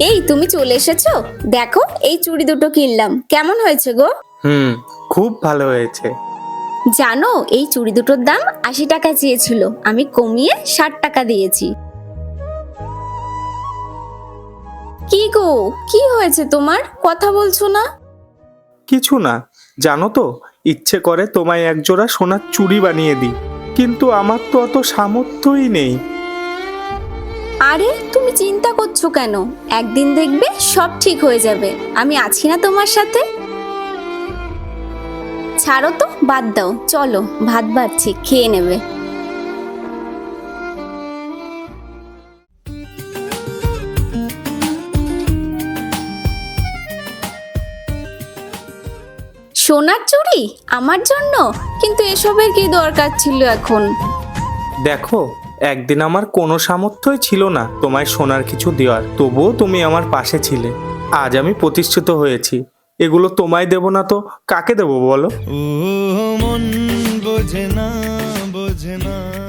এই তুমি চলে এসেছ? দেখো এই চুড়ি দুটো কিনলাম। কেমন হয়েছে গো? হুম খুব ভালো হয়েছে। জানো এই চুড়ি দুটোর দাম আশি টাকা চেয়েছিল। আমি কমিয়ে ষাট টাকা দিয়েছি। কি গো কি হয়েছে তোমার? কথা বলছো না? কিছু না জানো তো ইচ্ছে করে তোমায় একজোড়া সোনার চুড়ি বানিয়ে দিই। কিন্তু আমার তো অত সামর্থ্যই নেই। আরে, তুমি চিন্তা করছ কেন? একদিন দেখবে সব ঠিক হয়ে যাবে। আমি আছি না তোমার সাথে। ছাড়ো তো, বাদ দাও। চলো, ভাত বাড়ছি, খেয়ে নেবে। সোনার চুড়ি? আমার জন্য? কিন্তু এসবের কি দরকার ছিল এখন? দেখো একদিন আমার কোনো সামর্থ্যই ছিল না তোমায় সোনার কিছু দেওয়ার। তবুও তুমি আমার পাশে ছিলে। আজ আমি প্রতিষ্ঠিত হয়েছি। এগুলো তোমায় দেব না তো কাকে দেব বলো? বোঝে না বোঝে না।